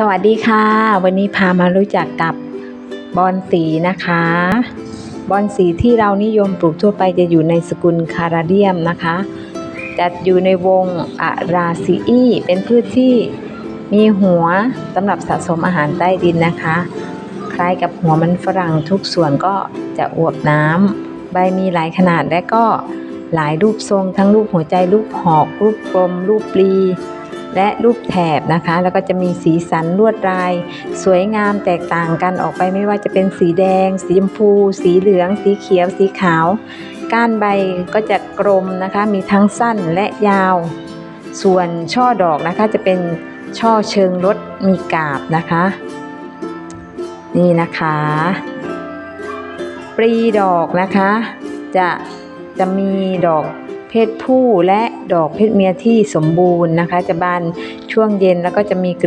สวัสดีค่ะ วันนี้พามารู้จักกับบอนสีนะคะ บอนสีที่เรานิยมปลูกทั่วไปจะอยู่ในสกุลคาราเดียมนะคะจัดอยู่ในวงอะราซีอีเป็นพืชที่มีหัวสำหรับสะสมอาหารใต้ดินนะคะ คล้ายกับหัวมันฝรั่งทุกส่วนก็จะอวบน้ำใบมีหลายขนาดและก็หลายรูปทรงทั้งรูปหัวใจรูปหอก รูปกลม รูปปลี และรูปแถบนะคะ แล้วก็จะมีสีสันลวดลาย สวยงามแตกต่างกันออกไปไม่ว่าจะเป็นสีแดง สีชมพู สีเหลือง สีเขียว สีขาว ก้านใบก็จะกลมนะคะ มีทั้งสั้นและยาว ส่วนช่อดอกนะคะจะเป็นช่อเชิงรถมีกาบนะคะ นี่นะคะปลีดอกนะคะ จะจะมีดอก เพศผู้และดอกเพศเมียที่สมบูรณ์นะคะ จะบานช่วงเย็นแล้วก็จะมีกลิ่น